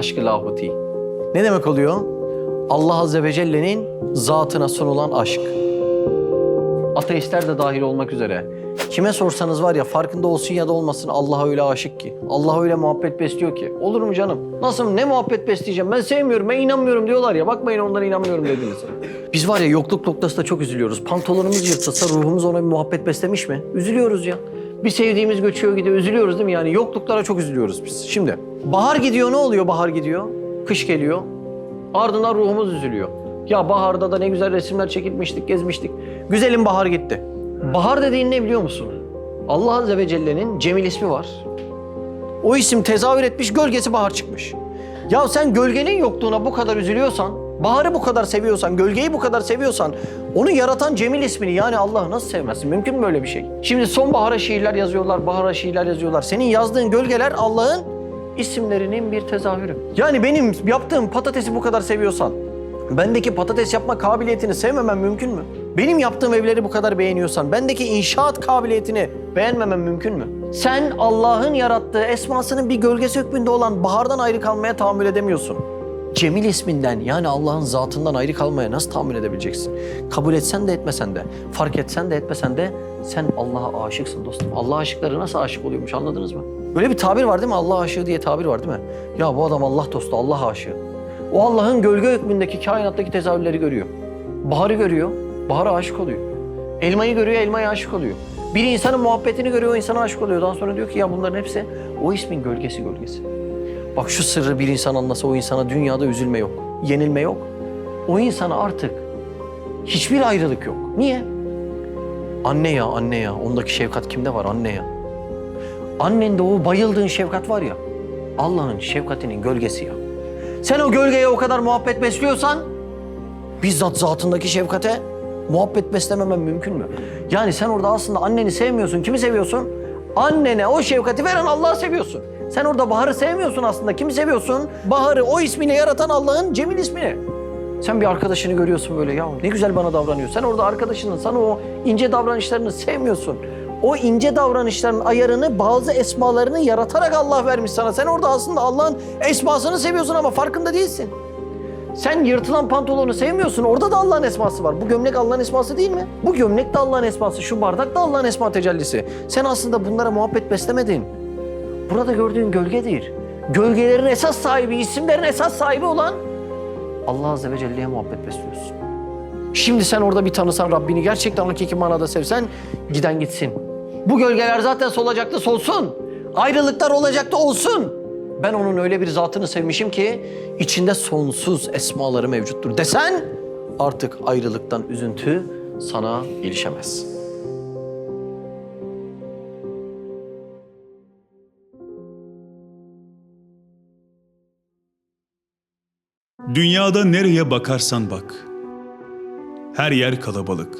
aşkı lahuti. Ne demek oluyor? Allah Azze ve Celle'nin zatına sunulan aşk. Ateistler de dahil olmak üzere. Kime sorsanız var ya farkında olsun ya da olmasın Allah'a öyle aşık ki. Allah öyle muhabbet besliyor ki. Olur mu canım? Nasıl ne muhabbet besleyeceğim? Ben sevmiyorum, ben inanmıyorum diyorlar ya. Bakmayın onlara inanmıyorum dediniz. Biz var ya yokluk noktasında çok üzülüyoruz. Pantolonumuz yırtılsa ruhumuz ona bir muhabbet beslemiş mi? Üzülüyoruz ya. Bir sevdiğimiz göçüyor gidiyor. Üzülüyoruz değil mi? Yani yokluklara çok üzülüyoruz biz. Şimdi bahar gidiyor ne oluyor bahar gidiyor? Kış geliyor. Ardından ruhumuz üzülüyor. Ya baharda da ne güzel resimler çekilmiştik, gezmiştik. Güzelim bahar gitti. Bahar dediğin ne biliyor musun? Allah Azze ve Celle'nin Cemil ismi var. O isim tezahür etmiş, gölgesi bahar çıkmış. Ya sen gölgenin yokluğuna bu kadar üzülüyorsan, baharı bu kadar seviyorsan, gölgeyi bu kadar seviyorsan, onu yaratan Cemil ismini yani Allah'ı nasıl sevmezsin? Mümkün mü böyle bir şey? Şimdi sonbahara şiirler yazıyorlar, bahara şiirler yazıyorlar. Senin yazdığın gölgeler Allah'ın isimlerinin bir tezahürü. Yani benim yaptığım patatesi bu kadar seviyorsan, bendeki patates yapma kabiliyetini sevmemen mümkün mü? Benim yaptığım evleri bu kadar beğeniyorsan, bendeki inşaat kabiliyetini beğenmemen mümkün mü? Sen Allah'ın yarattığı esmasının bir gölgesi hükmünde olan bahardan ayrı kalmaya tahammül edemiyorsun. Cemil isminden yani Allah'ın zatından ayrı kalmaya nasıl tahammül edebileceksin? Kabul etsen de etmesen de, fark etsen de etmesen de sen Allah'a aşıksın dostum. Allah aşıkları nasıl aşık oluyormuş anladınız mı? Böyle bir tabir var değil mi? Allah aşığı diye tabir var değil mi? Ya bu adam Allah dostu, Allah aşığı. O Allah'ın gölge hükmündeki kainattaki tezahürleri görüyor. Baharı görüyor, bahara aşık oluyor. Elmayı görüyor, elmaya aşık oluyor. Bir insanın muhabbetini görüyor, o insana aşık oluyor. Daha sonra diyor ki ya bunların hepsi o ismin gölgesi gölgesi. Bak şu sırrı bir insan anlasa o insana dünyada üzülme yok, yenilme yok. O insana artık hiçbir ayrılık yok. Niye? Anne ya anne ya, ondaki şefkat kimde var anne ya? Annende o bayıldığın şefkat var ya, Allah'ın şefkatinin gölgesi ya. Sen o gölgeye o kadar muhabbet besliyorsan, bizzat zatındaki şefkate muhabbet beslememen mümkün mü? Yani sen orada aslında anneni sevmiyorsun. Kimi seviyorsun? Annene o şefkati veren Allah'ı seviyorsun. Sen orada Bahar'ı sevmiyorsun aslında. Kimi seviyorsun? Bahar'ı o ismiyle yaratan Allah'ın Cemil ismini. Sen bir arkadaşını görüyorsun böyle ya ne güzel bana davranıyor. Sen orada arkadaşının sana o ince davranışlarını sevmiyorsun. O ince davranışların ayarını bazı esmalarını yaratarak Allah vermiş sana. Sen orada aslında Allah'ın esmasını seviyorsun ama farkında değilsin. Sen yırtılan pantolonu sevmiyorsun. Orada da Allah'ın esması var. Bu gömlek Allah'ın esması değil mi? Bu gömlek de Allah'ın esması. Şu bardak da Allah'ın esma tecellisi. Sen aslında bunlara muhabbet beslemedin. Burada gördüğün gölgedir. Gölgelerin esas sahibi, isimlerin esas sahibi olan Allah Azze ve Celle'ye muhabbet besliyorsun. Şimdi sen orada bir tanısan Rabbini gerçekten hakiki manada sevsen giden gitsin. Bu gölgeler zaten solacaktı solsun. Ayrılıklar olacaktı olsun. Ben onun öyle bir zatını sevmişim ki içinde sonsuz esmaları mevcuttur desen artık ayrılıktan üzüntü sana gelişemez. Dünyada nereye bakarsan bak. Her yer kalabalık.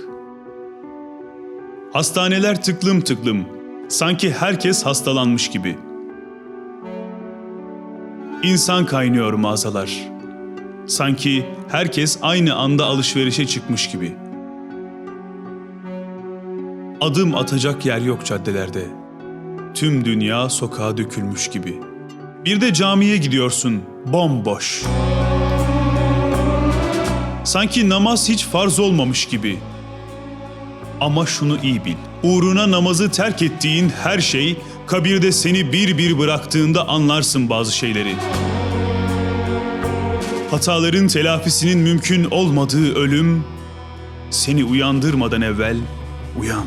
Hastaneler tıklım tıklım. Sanki herkes hastalanmış gibi. İnsan kaynıyor mağazalar. Sanki herkes aynı anda alışverişe çıkmış gibi. Adım atacak yer yok caddelerde. Tüm dünya sokağa dökülmüş gibi. Bir de camiye gidiyorsun, bomboş. Sanki namaz hiç farz olmamış gibi. Ama şunu iyi bil. Uğruna namazı terk ettiğin her şey kabirde seni bir bir bıraktığında anlarsın bazı şeyleri. Hataların telafisinin mümkün olmadığı ölüm seni uyandırmadan evvel uyan.